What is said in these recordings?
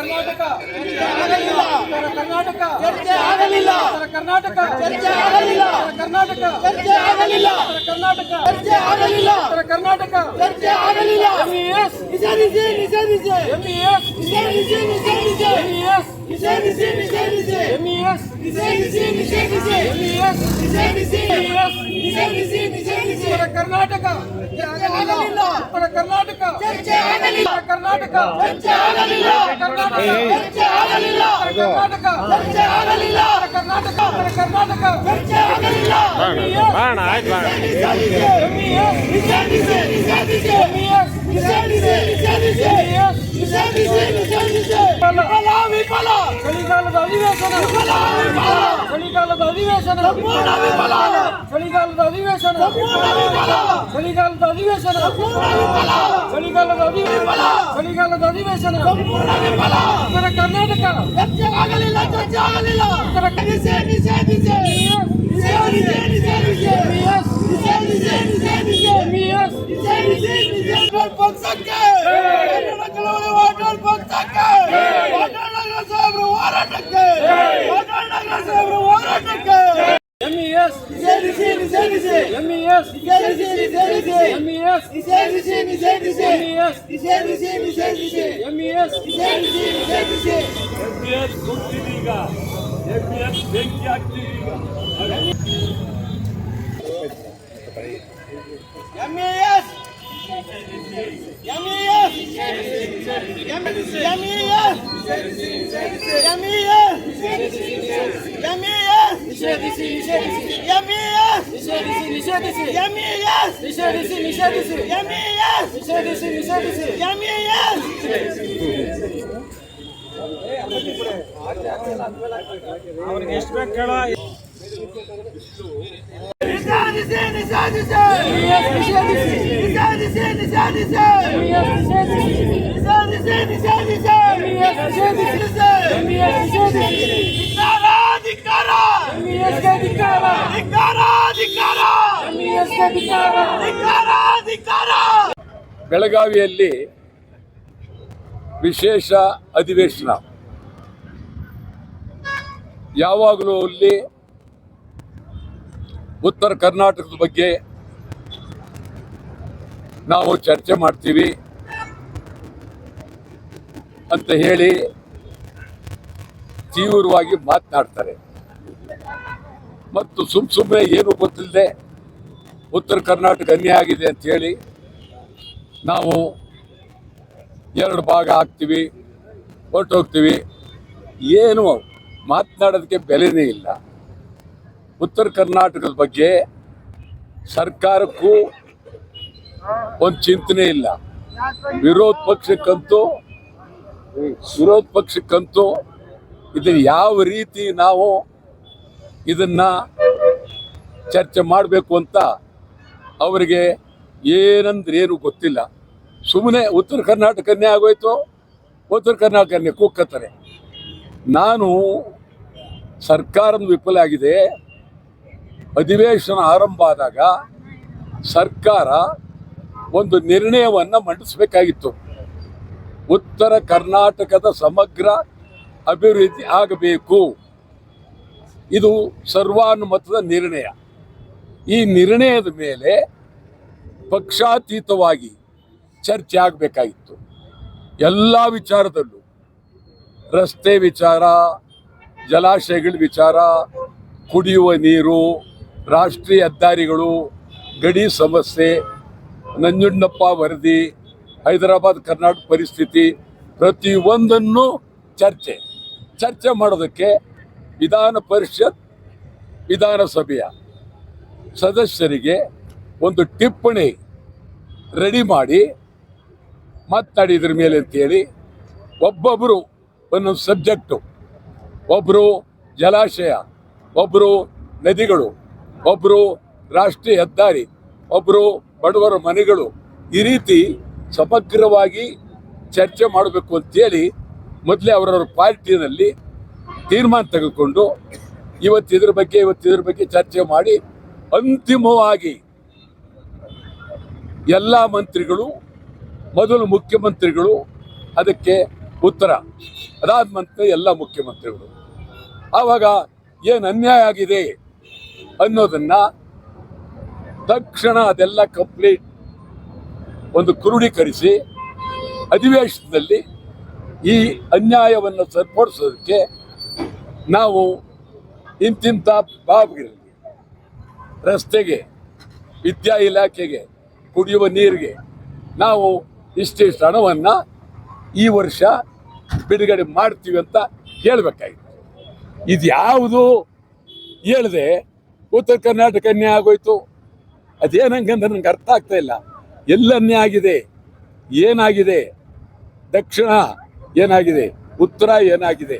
ಕರ್ನಾಟಕ. ಕರ್ನಾಟಕ. ಚರ್ಚೆ ಆಗಲಿಲ್ಲ. ಕರ್ನಾಟಕ. ಚರ್ಚೆ ಆಗಲಿಲ್ಲ. ಕರ್ನಾಟಕ. ಚರ್ಚೆ ಆಗಲಿಲ್ಲ. ಕರ್ನಾಟಕ. ಚರ್ಚೆ ಆಗಲಿಲ್ಲ. ಕರ್ನಾಟಕ. ಚರ್ಚೆ ಆಗಲಿಲ್ಲ. ಎಂಇಎಸ್ ನಿಷೇಧಿಸಿ ನಿಷೇಧಿಸಿ. ಎಂಇಎಸ್ ನಿಷೇಧಿಸಿ ನಿಷೇಧಿಸಿ. ಎಂಇಎಸ್ ನಿಷೇಧಿಸಿ ನಿಷೇಧಿಸಿ. ಎಂಇಎಸ್ ನಿಷೇಧಿಸಿ ನಿಷೇಧಿಸಿ. ಎಂಇಎಸ್ ನಿಷೇಧಿಸಿ. ನಿಷೇಧಿಸಿ ನಿಷೇಧಿಸಿ. ಕರ್ನಾಟಕ ಚರ್ಚೆ ಆಗಲಿಲ್ಲ ಉತ್ತರ ಕರ್ನಾಟಕ ಚರ್ಚೆ ಆಗಲಿಲ್ಲ ಉತ್ತರ ಕರ್ನಾಟಕ. ಚರ್ಚೆ ಆಗಲಿಲ್ಲ ಕರ್ನಾಟಕ. ಚರ್ಚೆ ಆಗಲಿಲ್ಲ ಉತ್ತರ ಕರ್ನಾಟಕ. ಚರ್ಚೆ ಆಗಲಿಲ್ಲ ಉತ್ತರ ಕರ್ನಾಟಕ. ಉತ್ತರ ಕರ್ನಾಟಕ. ಚರ್ಚೆ ಆಗಲಿಲ್ಲ ಬಾಣ ಆಯ್ತು ಬಾಣ. ನಿಷೇಧಿಸಿ ಎಂಇಎಸ್ ನಿಷೇಧಿಸಿ ನಿಷೇಧಿಸಿ ಎಂಇಎಸ್ ನಿಷೇಧಿಸಿ ನಿಷೇಧಿಸಿ ಎಂಇಎಸ್ ನಿಷೇಧಿಸಿ ನಿಷೇಧಿಸಿ ವಿಫಲ ವಿಫಲ ಚಳಿಗಾಲದ ಅಧಿವೇಶನ. ವಿಫಲ ವಿಫಲ. ಚಳಿಗಾಲದ ಅಧಿವೇಶನ. ಸಂಪೂರ್ಣ ವಿಫಲ. ಚಳಿಗಾಲದ ಅಧಿವೇಶನ ವಿಫಲ. ಚಳಿಗಾಲದ ಅಧಿವೇಶನ ಸಂಪೂರ್ಣ ವಿಫಲ. ಚಳಿಗಾಲದ ಅಧಿವೇಶನ ಸಂಪೂರ್ಣ ವಿಫಲ ಉತ್ತರ ಕರ್ನಾಟಕ. ಚರ್ಚೆ ಆಗಲಿಲ್ಲ ಚರ್ಚೆ ಆಗಲಿಲ್ಲ ಉತ್ತರ ನಿಷೇ ಎಸ್. ನಿಷೇಧಿಸಿ ನಿಷೇಧಿಸಿ ಎಂಇಎಸ್ ನಿಷೇಧಿಸಿ ನಿಷೇಧಿಸಿ ಎಂಇಎಸ್ ನಿಷೇಧಿಸಿ ನಿಷೇಧಿಸಿ ಪಕ್ಷಕ್ಕೆ. ಕನ್ನಡ ಕಲಾವಿದ ಎಸ್ ಪಕ್ಷಕ್ಕೆ. ವಾಟಾಳ್ ನಗರ ಸಾಹೇಬ್ರ ಹೋರಾಟಕ್ಕೆ. ವಾಟಾಳ್ ನಗರ ಎಸ್. ಹೋರಾಟಕ್ಕೆ ಎಂಇಎಸ್ ನಿಷೇಧಿಸಿ ಎಂಇಎಸ್ ನಿಷೇಧಿಸಿ ನಿಷೇಧಿಸಿ ಎಂಇಎಸ್ ನಿಷೇಧಿಸಿ ನಿಷೇಧಿಸಿ ಎಂಇಎಸ್ ನಿಷೇಧಿಸಿ ನಿಷೇಧಿಸಿ ಎಂಪಿಎಸ್ ಸುಡ್ತಿದೀಗ ಎಂಪಿಎಸ್ ಬೆಂಕಿ ಹಾಕ್ತಿದೀಗ MES! MES! MES! MES! ನಿಷೇಧಿಸಿ ನಿಷೇಧಿಸಿ MES! ನಿಷೇಧಿಸಿ ನಿಷೇಧಿಸಿ MES! ನಿಷೇಧಿಸಿ ನಿಷೇಧಿಸಿ MES! ನಿಷೇಧಿಸಿ ನಿಷೇಧಿಸಿ MES! ನಿಷೇಧಿಸಿ ನಿಷೇಧಿಸಿ ನಿಷೇಧಿಸಿ ನಿಷೇಧಿಸಿ ನಿಷೇಧಿಸಿ ಎಂಇಎಸ್ ಬೆಳಗಾವಿಯಲ್ಲಿ ವಿಶೇಷ ಅಧಿವೇಶನ. ಯಾವಾಗಲೂ ಅಲ್ಲಿ ಉತ್ತರ ಕರ್ನಾಟಕದ ಬಗ್ಗೆ ನಾವು ಚರ್ಚೆ ಮಾಡ್ತೀವಿ ಅಂತ ಹೇಳಿ ತೀವ್ರವಾಗಿ ಮಾತನಾಡ್ತಾರೆ. ಮತ್ತು ಸುಮ್ ಸುಮ್ಮನೆ ಏನು ಗೊತ್ತಿಲ್ಲದೆ ಉತ್ತರ ಕರ್ನಾಟಕ ಅನ್ಯಾಯ ಆಗಿದೆ ಅಂತ ಹೇಳಿ ನಾವು ಎರಡು ಭಾಗ ಹಾಕ್ತೀವಿ, ಹೊರಟೋಗ್ತೀವಿ. ಏನು ಮಾತನಾಡೋದಕ್ಕೆ ಬೆಲೆನೇ ಇಲ್ಲ. ಉತ್ತರ ಕರ್ನಾಟಕದ ಬಗ್ಗೆ ಸರ್ಕಾರಕ್ಕೂ ಒಂದು ಚಿಂತನೆ ಇಲ್ಲ. ವಿರೋಧ ಪಕ್ಷಕ್ಕಂತೂ ವಿರೋಧ ಪಕ್ಷಕ್ಕಂತೂ ಇದನ್ನು ಯಾವ ರೀತಿ ನಾವು ಇದನ್ನ ಚರ್ಚೆ ಮಾಡಬೇಕು ಅಂತ ಅವರಿಗೆ ಏನಂದ್ರೆ ಏನು ಗೊತ್ತಿಲ್ಲ. ಸುಮ್ಮನೆ ಉತ್ತರ ಕರ್ನಾಟಕನೇ ಆಗೋಯ್ತು, ಉತ್ತರ ಕರ್ನಾಟಕನೇ ಕುಕ್ಕತ್ತಾರೆ. ನಾನು ಸರ್ಕಾರದ ವಿಫಲ ಆಗಿದೆ. ಅಧಿವೇಶನ ಆರಂಭ ಆದಾಗ ಸರ್ಕಾರ ಒಂದು ನಿರ್ಣಯವನ್ನು ಮಂಡಿಸಬೇಕಾಗಿತ್ತು. ಉತ್ತರ ಕರ್ನಾಟಕದ ಸಮಗ್ರ ಅಭಿವೃದ್ಧಿ ಆಗಬೇಕು. ಇದು ಸರ್ವಾನುಮತದ ನಿರ್ಣಯ. ಈ ನಿರ್ಣಯದ ಮೇಲೆ ಪಕ್ಷಾತೀತವಾಗಿ ಚರ್ಚೆ ಆಗಬೇಕಾಗಿತ್ತು. ಎಲ್ಲ ವಿಚಾರದಲ್ಲೂ ರಸ್ತೆ ವಿಚಾರ, ಜಲಾಶಯಗಳ ವಿಚಾರ, ಕುಡಿಯುವ ನೀರು ರಾಷ್ಟ್ರೀಯ ಹೆದ್ದಾರಿಗಳು, ಗಡಿ ಸಮಸ್ಯೆ, ನಂಜುಂಡಪ್ಪ ವರದಿ, ಹೈದರಾಬಾದ್, ಕರ್ನಾಟಕ ಪರಿಸ್ಥಿತಿ, ಪ್ರತಿಯೊಂದನ್ನು ಚರ್ಚೆ. ಚರ್ಚೆ ಮಾಡೋದಕ್ಕೆ ವಿಧಾನ ಪರಿಷತ್, ವಿಧಾನಸಭೆಯ ಸದಸ್ಯರಿಗೆ ಒಂದು ಟಿಪ್ಪಣಿ ರೆಡಿ ಮಾಡಿ ಮಾತನಾಡಿದ್ರ ಮೇಲೆ ಅಂತೇಳಿ ಒಬ್ಬೊಬ್ಬರು ಒಂದೊಂದು ಸಬ್ಜೆಕ್ಟು. ಒಬ್ಬರು ಜಲಾಶಯ ಒಬ್ಬರು ನದಿಗಳು. ಒಬ್ಬರು ರಾಷ್ಟ್ರೀಯ ಹೆದ್ದಾರಿ ಒಬ್ಬರು ಬಡವರ ಮನೆಗಳು ಈ ರೀತಿ ಸಮಗ್ರವಾಗಿ ಚರ್ಚೆ ಮಾಡಬೇಕು ಅಂತೇಳಿ ಮೊದಲೇ ಅವರವರ ಪಾರ್ಟಿನಲ್ಲಿ ತೀರ್ಮಾನ ತೆಗೆದುಕೊಂಡು ಇವತ್ತು ಇದ್ರ ಬಗ್ಗೆ, ಇವತ್ತು ಇದ್ರ ಬಗ್ಗೆ ಚರ್ಚೆ ಮಾಡಿ ಅಂತಿಮವಾಗಿ ಎಲ್ಲ ಮಂತ್ರಿಗಳು, ಮೊದಲು ಮುಖ್ಯಮಂತ್ರಿಗಳು ಅದಕ್ಕೆ ಉತ್ತರ. ಅದಾದ ಮತ್ತೆ ಎಲ್ಲ ಮುಖ್ಯಮಂತ್ರಿಗಳು. ಆವಾಗ ಏನು ಅನ್ಯಾಯ ಆಗಿದೆ? ಅನ್ನೋದನ್ನ ತಕ್ಷಣ ಅದೆಲ್ಲ ಕಂಪ್ಲೀಟ್ ಒಂದು ಕ್ರೋಢೀಕರಿಸಿ ಅಧಿವೇಶನದಲ್ಲಿ ಈ ಅನ್ಯಾಯವನ್ನು ಸರಿಪಡಿಸೋದಕ್ಕೆ ನಾವು ಇಂತಿಂಥ ಬಾಬ್ಗಳಲ್ಲಿ ರಸ್ತೆಗೆ, ವಿದ್ಯಾ ಇಲಾಖೆಗೆ ಕುಡಿಯುವ ನೀರಿಗೆ ನಾವು ಇಷ್ಟಿಷ್ಟು ಹಣವನ್ನು ಈ ವರ್ಷ ಬಿಡುಗಡೆ ಮಾಡ್ತೀವಿ ಅಂತ ಹೇಳಬೇಕಾಗಿತ್ತು ಇದು ಯಾವುದು ಹೇಳ್ದೆ ಉತ್ತರ ಕರ್ನಾಟಕ ಅನ್ಯಾಯ ಆಗೋಯ್ತು. ಅದೇನಂಗಂದ್ರೆ ನನಗೆ ಅರ್ಥ ಆಗ್ತಾ ಇಲ್ಲ. ಎಲ್ಲ ಅನ್ಯಾಯ ಆಗಿದೆ. ಏನಾಗಿದೆ? ದಕ್ಷಿಣ ಏನಾಗಿದೆ? ಉತ್ತರ ಏನಾಗಿದೆ?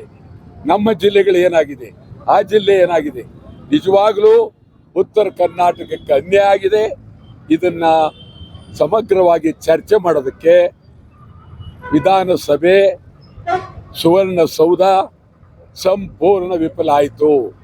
ನಮ್ಮ ಜಿಲ್ಲೆಗಳು ಏನಾಗಿದೆ? ಆ ಜಿಲ್ಲೆ ಏನಾಗಿದೆ? ನಿಜವಾಗಲೂ ಉತ್ತರ ಕರ್ನಾಟಕಕ್ಕೆ ಅನ್ಯಾಯ ಆಗಿದೆ. ಇದನ್ನ ಸಮಗ್ರವಾಗಿ ಚರ್ಚೆ ಮಾಡೋದಕ್ಕೆ ವಿಧಾನಸಭೆ ಸುವರ್ಣಸೌಧ ಸಂಪೂರ್ಣ ವಿಫಲ ಆಯಿತು.